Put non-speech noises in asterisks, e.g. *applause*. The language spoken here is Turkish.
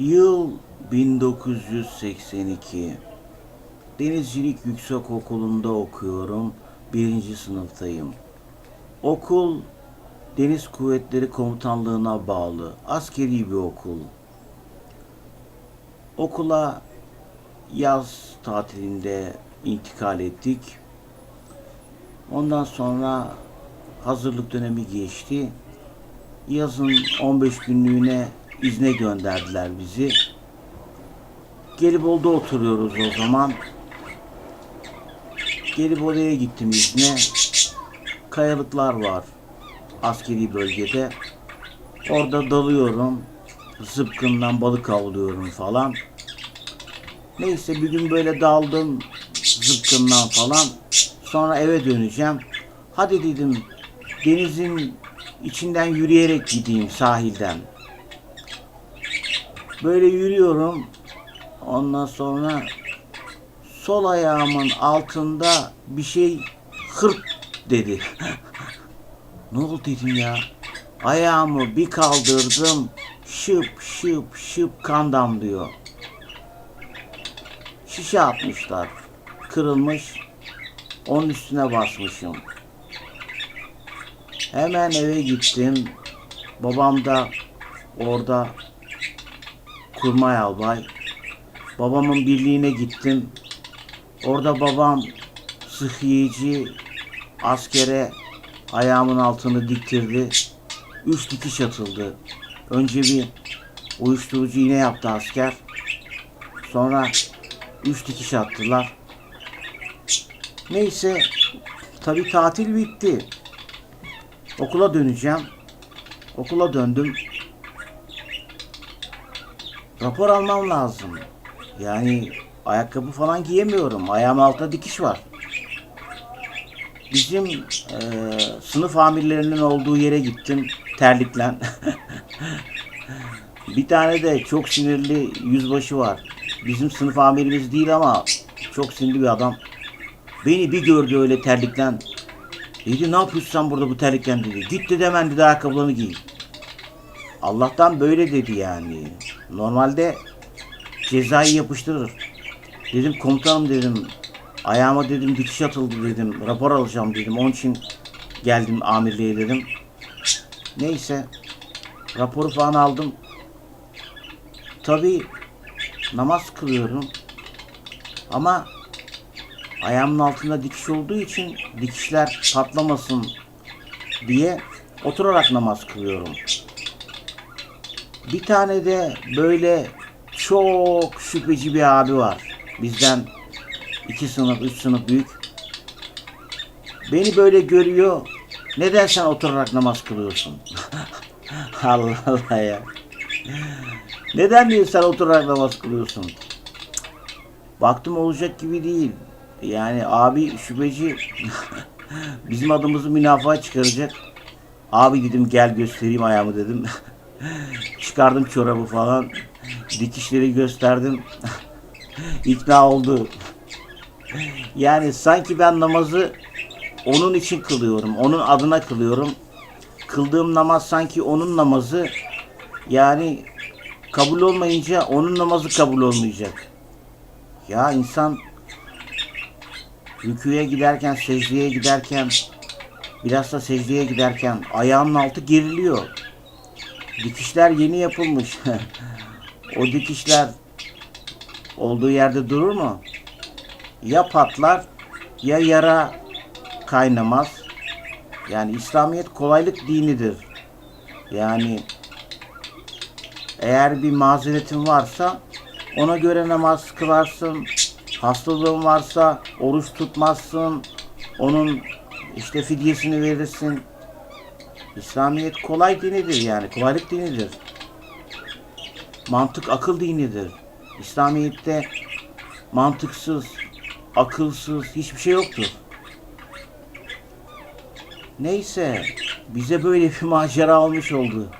Yıl 1982. Denizcilik Yüksek Okulu'nda okuyorum. Birinci sınıftayım. Okul Deniz Kuvvetleri Komutanlığı'na bağlı. Askeri bir okul. Okula yaz tatilinde intikal ettik. Ondan sonra hazırlık dönemi geçti. Yazın 15 günlüğüne izne gönderdiler bizi. Gelibolu'da oturuyoruz o zaman. Gelibolu'ya gittim izne. Kayalıklar var askeri bölgede. Orada dalıyorum. Zıpkından balık avlıyorum falan. Neyse bir gün böyle daldım zıpkından falan. Sonra eve döneceğim. Hadi dedim denizin içinden yürüyerek gideyim sahilden. Böyle yürüyorum. Ondan sonra sol ayağımın altında bir şey hırt dedi. *laughs* ne oldu dedim ya. Ayağımı bir kaldırdım. Şıp şıp şıp kan damlıyor. Şişe atmışlar. Kırılmış. Onun üstüne basmışım. Hemen eve gittim. Babam da orada kurmay albay. Babamın birliğine gittim. Orada babam sıhhiyeci askere ayağımın altını diktirdi. Üç dikiş atıldı. Önce bir uyuşturucu iğne yaptı asker. Sonra üç dikiş attılar. Neyse tabi tatil bitti. Okula döneceğim. Okula döndüm. Rapor almam lazım. Yani ayakkabı falan giyemiyorum. Ayağım altında dikiş var. Bizim eee, sınıf amirlerinin olduğu yere gittim. Terliklen. *laughs* bir tane de çok sinirli yüzbaşı var. Bizim sınıf amirimiz değil ama çok sinirli bir adam. Beni bir gördü öyle terliklen. Dedi ne yapıyorsun sen burada bu terliklen dedi. Git dedi hemen dedi ayakkabılarını giy. Allah'tan böyle dedi yani. Normalde cezayı yapıştırır. Dedim komutanım dedim. Ayağıma dedim dikiş atıldı dedim. Rapor alacağım dedim. Onun için geldim amirliğe dedim. Neyse. Raporu falan aldım. Tabi namaz kılıyorum. Ama ayağımın altında dikiş olduğu için dikişler patlamasın diye oturarak namaz kılıyorum. Bir tane de böyle çok şüpheci bir abi var. Bizden iki sınıf, üç sınıf büyük. Beni böyle görüyor. Neden sen oturarak namaz kılıyorsun? *laughs* Allah Allah ya. Neden diyor sen oturarak namaz kılıyorsun? Baktım olacak gibi değil. Yani abi şüpheci *laughs* bizim adımızı münafaa çıkaracak. Abi dedim gel göstereyim ayağımı dedim. *laughs* Çıkardım çorabı falan. Dikişleri gösterdim. *laughs* İkna oldu. Yani sanki ben namazı onun için kılıyorum. Onun adına kılıyorum. Kıldığım namaz sanki onun namazı. Yani kabul olmayınca onun namazı kabul olmayacak. Ya insan rüküye giderken, secdeye giderken, biraz da secdeye giderken ayağının altı geriliyor. Dikişler yeni yapılmış. *laughs* o dikişler olduğu yerde durur mu? Ya patlar ya yara kaynamaz. Yani İslamiyet kolaylık dinidir. Yani eğer bir mazeretin varsa ona göre namaz kılarsın. Hastalığın varsa oruç tutmazsın. Onun işte fidyesini verirsin. İslamiyet kolay dinidir yani. Kolaylık dinidir. Mantık akıl dinidir. İslamiyet'te mantıksız, akılsız hiçbir şey yoktur. Neyse bize böyle bir *laughs* macera olmuş oldu.